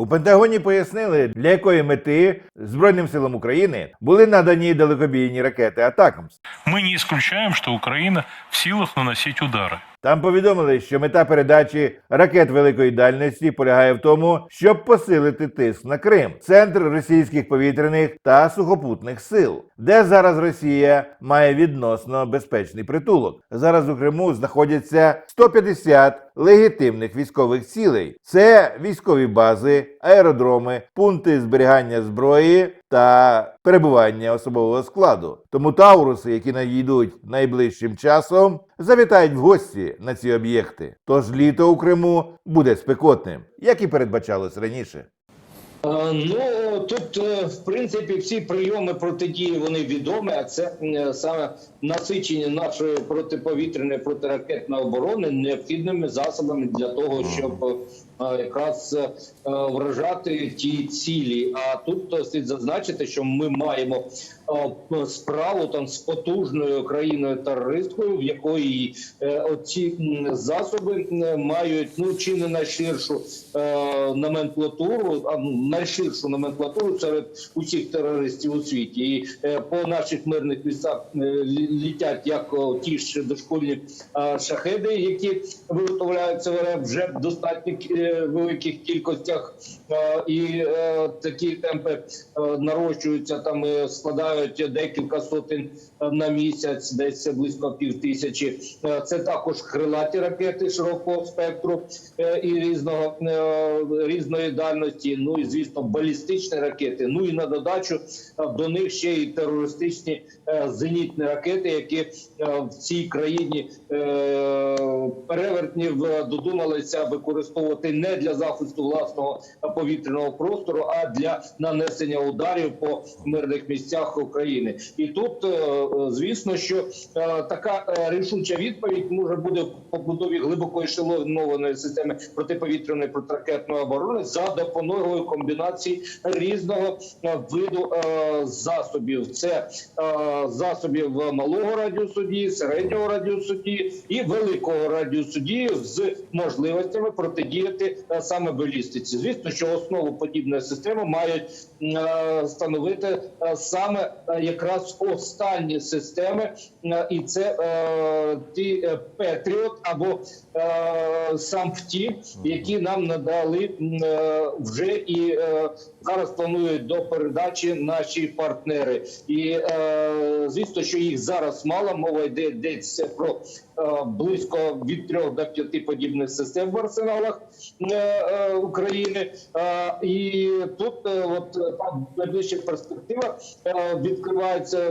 У Пентагоні пояснили, для якої мети Збройним силам України були надані далекобійні ракети Атакамс. Ми не исключаем, що Україна в силах наносить удары. Там повідомили, що мета передачі ракет великої дальності полягає в тому, щоб посилити тиск на Крим, центр російських повітряних та сухопутних сил, де зараз Росія має відносно безпечний притулок. Зараз у Криму знаходяться 150 легітимних військових цілей. Це військові бази, аеродроми, пункти зберігання зброї та перебування особового складу. Тому тауруси, які надійдуть найближчим часом, завітають в гості на ці об'єкти. Тож літо у Криму буде спекотним, як і передбачалось раніше. Е, Ну тут е, в принципі всі прийоми протидії вони відомі. А це е, саме насичення нашої протиповітряної протиракетної оборони необхідними засобами для того, щоб якраз вражати ті цілі. А тут слід зазначити, що ми маємо справу там з потужною країною терористкою, в якої е, оці засоби е, мають ну чи не найширшу е, номенклатуру, а ну, найширшу номенклатуру серед усіх терористів у світі. І е, по наших мирних містах е, літять як ті ж дошкільні е, шахеди, які виготовляються вже в достатньо е, великих кількостях, Е, і е, такі темпи е, нарощуються там, е, складають декілька сотень е, на місяць, десь близько пів тисячі. Е, Це також крилаті ракети широкого спектру е, і різного різної дальності. Ну і звісно, балістичні ракети. Ну і на додачу до них ще й терористичні зенітні ракети, які в цій країні перевертнів додумалися використовувати не для захисту власного повітряного простору, а для нанесення ударів по мирних місцях України. І тут, е, е, звісно, що е, така рішуча відповідь може бути в побудові глибоко ешелонованої системи протиповітряної протиракетної оборони за допомогою комбінації різного виду засобів. Це засобів малого радіусу дії, середнього радіусу дії і великого радіусу дії з можливостями протидіяти саме балістиці. Звісно, що основу подібної системи мають становити саме якраз останні системи, е, і це е, ті е, Петріот або е, Самфті, які нам надали е, вже і е, зараз планують до передачі наші партнери. І е, звісно, що їх зараз мало. Мова йде десь про е, близько від трьох до п'яти подібних систем в арсеналах е, е, України. Е, і тут е, от е, найближча перспектива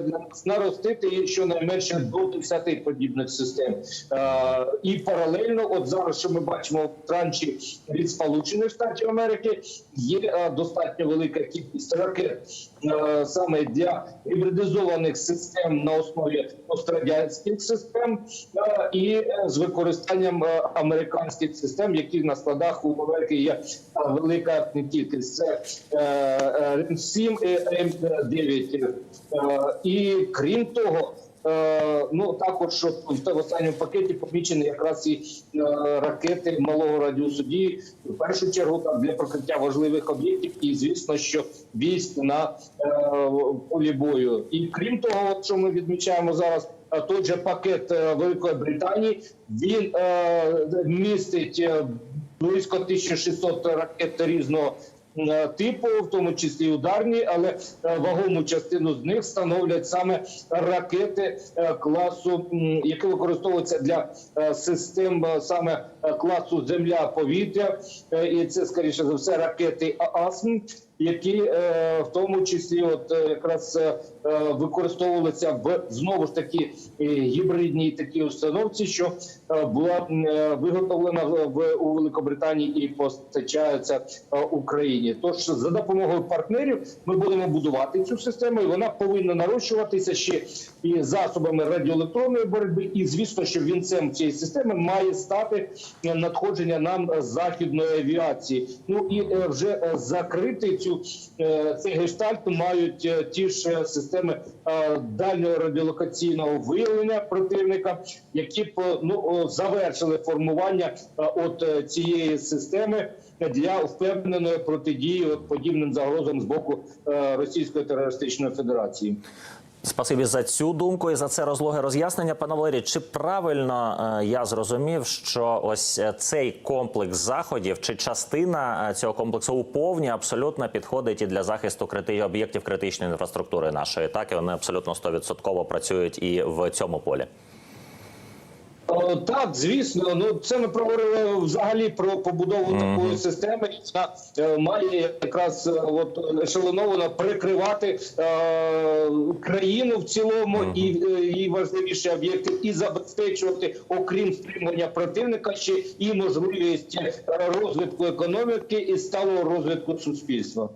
нас наростити їх щонайменше до 10 подібних систем. Е, і паралельно, от зараз, що ми бачимо в транші від Сполучених Штатів Америки, є е, достатньо велика кількість ракет саме для гібридизованих систем на основі пострадянських систем е, і е, з використанням е, американських систем, які на складах у Америки є велика велика кількість. Це е, е, 7 і М9. Е, І крім того. Е, Ну також в останньому пакеті помічені якраз і е, ракети малого радіусу дії в першу чергу там для прикриття важливих об'єктів, і звісно, що військ на е, полі бою. І крім того, що ми відмічаємо зараз. Той же пакет Великої Британії він містить близько 1600 ракет різного типу, в тому числі ударні, але е, вагому частину з них становлять саме ракети е, класу, які використовуються для е, систем е, саме е, класу земля-повітря, Е, і це скоріше за все ракети ААСМ, які е, в тому числі, от е, якраз е, е, використовувалися в знову ж таки е, гібридній такій установці, що е, була е, виготовлена в у Великобританії і постачається е, Україні. Тож за допомогою партнерів ми будемо будувати цю систему, і вона повинна нарощуватися ще і засобами радіоелектронної боротьби. І звісно, що вінцем цієї системи має стати е, надходження нам е, західної авіації. Ну і е, вже е, закрити цю е, цей гештальт мають е, ті ж е, системи е, дальнього радіолокаційного виявлення противника, які б ну завершили формування е, от е, цієї системи для впевненої протидії от подібним загрозам з боку Російської терористичної федерації. Спасибі за цю думку і за це розлоге роз'яснення. Пане Валерій, чи правильно е, я зрозумів, що ось е, цей комплекс заходів чи частина е, цього комплексу у повні абсолютно підходить і для захисту крити... об'єктів критичної інфраструктури нашої, так і вони абсолютно 100% працюють і в цьому полі. О, Так, звісно, ну це ми проговорили взагалі про побудову такої системи, яка е, має якраз е, от ешелоновано прикривати е, країну в цілому і е, її важливіші об'єкти, і забезпечувати, окрім стримування противника, ще і можливість е, розвитку економіки і сталого розвитку суспільства.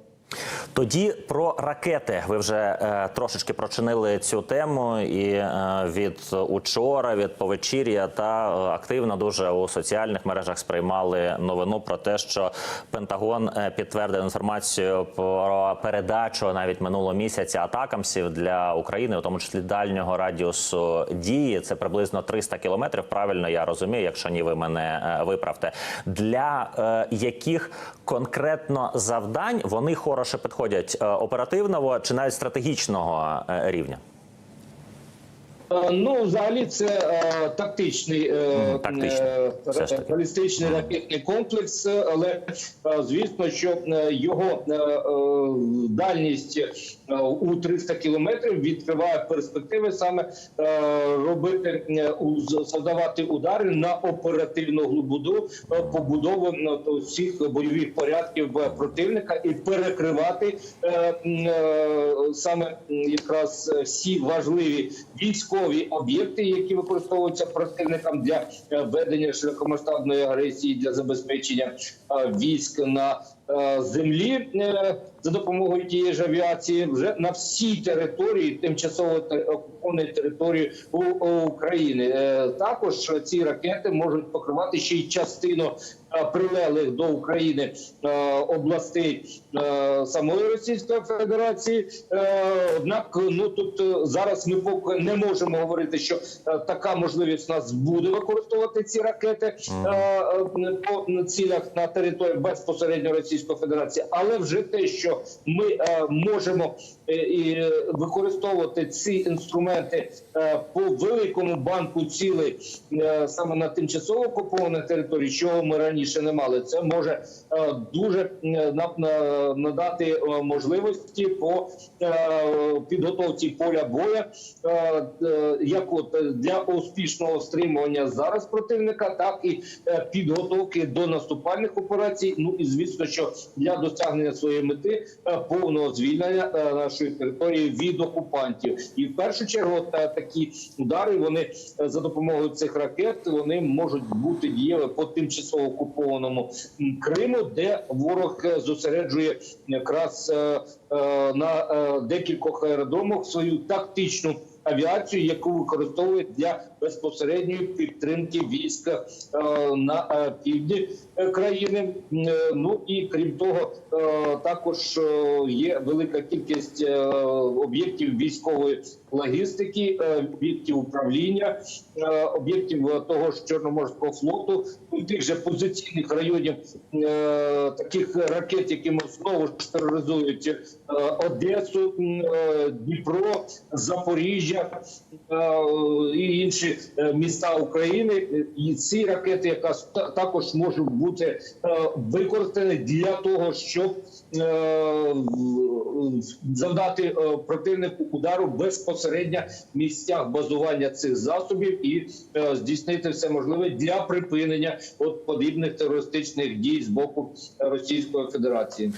Тоді про ракети. Ви вже е, трошечки прочинили цю тему, і е, від учора, від повечір'я та е, активно дуже у соціальних мережах сприймали новину про те, що Пентагон е, підтвердив інформацію про передачу навіть минулого місяця атакамсів для України, у тому числі дальнього радіусу дії. Це приблизно 300 кілометрів. Правильно я розумію, якщо ні, ви мене е, виправте. Для е, яких конкретно завдань вони хороше підходять е, оперативного чи навіть стратегічного е, рівня? Е, Ну, взагалі, це е, тактичний, е, тактичний. е, балістичний ракетний комплекс, але е, звісно, що е, його е, е, дальність е, у 300 кілометрів відкриває перспективи саме е, робити е, завдавати удари на оперативну глибину побудову всіх бойових порядків противника і перекривати е, е, саме якраз всі важливі військові об'єкти, які використовуються противникам для е, ведення широкомасштабної агресії для забезпечення е, військ на е, землі за допомогою тієї ж авіації вже на всій території тимчасово окупованої території України. Також ці ракети можуть покривати ще й частину прилеглих до України е, областей е, самої Російської Федерації. Е, Однак, ну тут е, зараз ми поки не можемо говорити, що е, така можливість у нас буде використовувати ці ракети е, е, по цілях на території безпосередньо Російської Федерації, але вже те, що ми е, можемо е, і використовувати ці інструменти е, по великому банку цілей е, саме на тимчасово окупованих території, чого ми раніше не мали, це може е, дуже е, на- на- надати е, можливості по підготовці поля боя, як от для успішного стримування зараз противника, так і підготовки до наступальних операцій. Ну і звісно, що для досягнення своєї мети повного звільнення нашої території від окупантів, і в першу чергу е, такі удари вони за допомогою цих ракет вони можуть бути дієві по тимчасово окупованому Криму, де ворог е, зосереджує якраз е, е, на декількох аеродромах свою тактичну авіацію, яку використовують для безпосередньої підтримки військ на півдні країни. Ну і крім того, також є велика кількість об'єктів військової логістики, е, об'єктів управління, е, об'єктів е, того ж Чорноморського флоту, ну, тих же позиційних районів таких ракет, якими знову ж тероризують Одесу, Дніпро, Запоріжжя і інші міста України. І ці ракети, якраз також можуть бути використані для того, щоб завдати противнику удару безпосередньо в місцях базування цих засобів і е, здійснити все можливе для припинення от подібних терористичних дій з боку Російської Федерації.